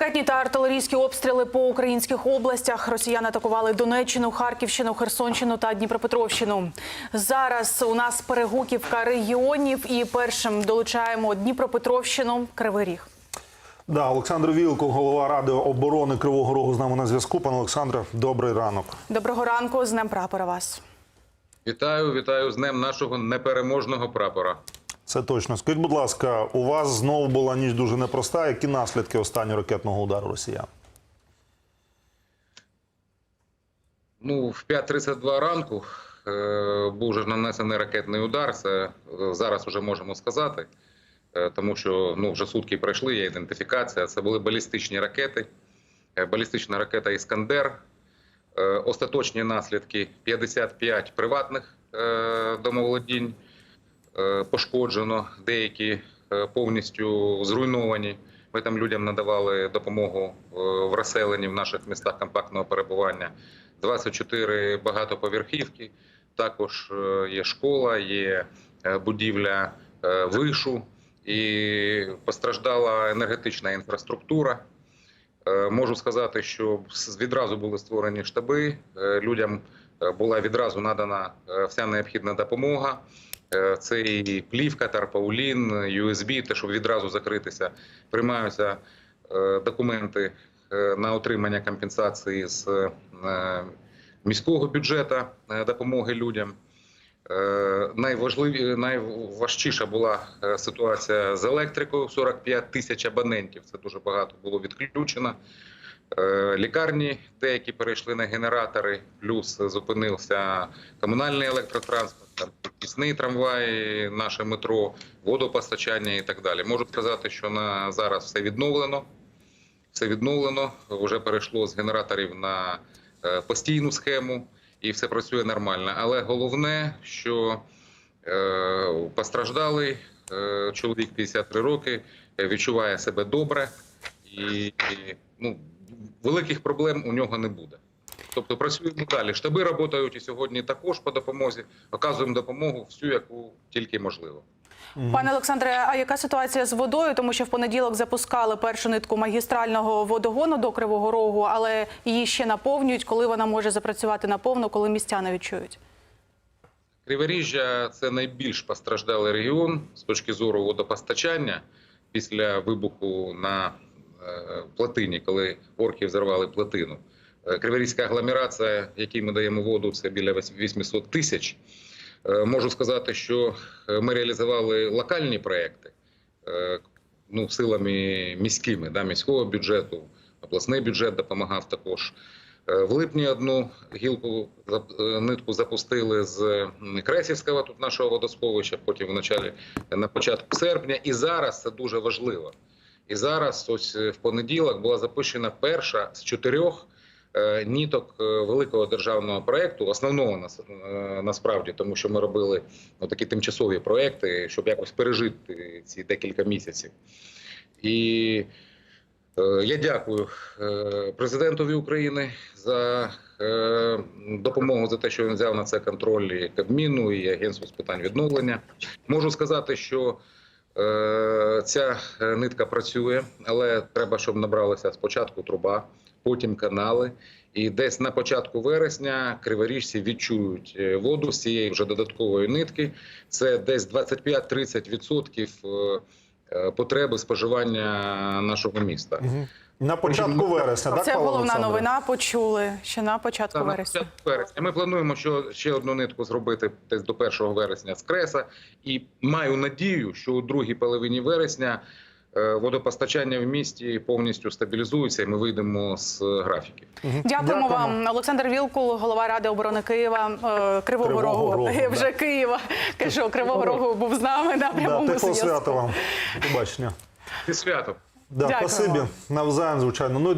Ракетні та артилерійські обстріли по українських областях. Росіяни атакували Донеччину, Харківщину, Херсонщину та Дніпропетровщину. Зараз у нас перегуківка регіонів і першим долучаємо Дніпропетровщину, Кривий Ріг. Да, Олександр Вілко, голова ради оборони Кривого Рогу, з нами на зв'язку. Пане Олександре, добрий ранок. Доброго ранку, з Днем прапора вас. Вітаю, вітаю з днем нашого непереможного прапора. Це точно. Скажіть, будь ласка, у вас знову була ніч дуже непроста. Які наслідки останнього ракетного удару росіян? Ну, в 5.32 ранку е, був вже нанесений ракетний удар. Це е, зараз вже можемо сказати, е, тому що ну, вже сутки пройшли, є ідентифікація. Це були балістичні ракети, е, балістична ракета Іскандер. Е, остаточні наслідки 55 приватних е, домоволодінь пошкоджено, деякі е, повністю зруйновані. Ми там людям надавали допомогу е, в розселенні в наших містах компактного перебування. 24 багатоповерхівки. Також е, є школа, є е, будівля е, вишу і постраждала енергетична інфраструктура. Е, Можу сказати, що відразу були створені штаби. е, Людям е, була відразу надана е, вся необхідна допомога. Е, Це і плівка, тарпаулін, USB, те, щоб відразу закритися. Приймаються е, документи е, на отримання компенсації з міського бюджету допомоги людям. Найважчіша була ситуація з електрикою. 45 тисяч абонентів. Це дуже багато було відключено. Лікарні, деякі перейшли на генератори, плюс зупинився комунальний електротранспорт, там пісний трамвай, наше метро, водопостачання і так далі. Можу сказати, що на зараз все відновлено. Все відновлено. Вже перейшло з генераторів на е, постійну схему, і все працює нормально. Але головне, що е, постраждалий е, чоловік 53 роки відчуває себе добре, і ну, великих проблем у нього не буде. Тобто працюємо далі. Штаби працюють і сьогодні також по допомозі, оказуємо допомогу всю, яку тільки можливо. Пане Олександре, а яка ситуація з водою? Тому що в понеділок запускали першу нитку магістрального водогону до Кривого Рогу, але її ще наповнюють. Коли вона може запрацювати наповну, коли містяни відчують? Криворіжжя це найбільш постраждалий регіон з точки зору водопостачання після вибуху на е, плотині, коли орки взорвали плотину. Е, Криворізька агломерація, якій ми даємо воду, це біля 800 тисяч. Е, Можу сказати, що е, ми реалізували локальні проекти ну, силами міськими, да, міського бюджету, обласний бюджет допомагав також. В липні одну гілку нитку запустили з Кресівського тут нашого водосховища, потім в началі на початку серпня. І зараз це дуже важливо. І зараз, ось в понеділок, була запущена перша з чотирьох ніток е, великого державного проекту, основного е, насправді, тому що ми робили такі тимчасові проекти, щоб якось пережити ці декілька місяців. І Е, Я дякую е, президентові України за е, допомогу за те, що він взяв на це контроль і Кабміну і Агентству з питань відновлення. Можу сказати, що е, ця е, нитка працює, але треба, щоб набралася спочатку труба, потім канали. І десь на початку вересня криворіжці відчують е, воду з цієї вже додаткової нитки. Це десь 25-30% е, е, потреби споживання нашого міста. На початку вересня, так? Це Павло головна Олександре? новина. Почули ще на початку Та, на вересня. початку вересня. Ми плануємо, що ще одну нитку зробити десь до 1 вересня з креса, і маю надію, що у другій половині вересня водопостачання в місті повністю стабілізується, і ми вийдемо з графіки. графіків. Дякуємо, Дякуємо. вам, Олександр Вілкул, голова ради оборони Києва, е, Кривого, Кривого Рогу. Рогу, вже да. Києва. Кажу, Кривого Рогу був з нами на прямому да, зв'язку. свято вам. Побачення. І свято. Да, Дякую спасибі. Навзаєм, звичайно. Ну і далі.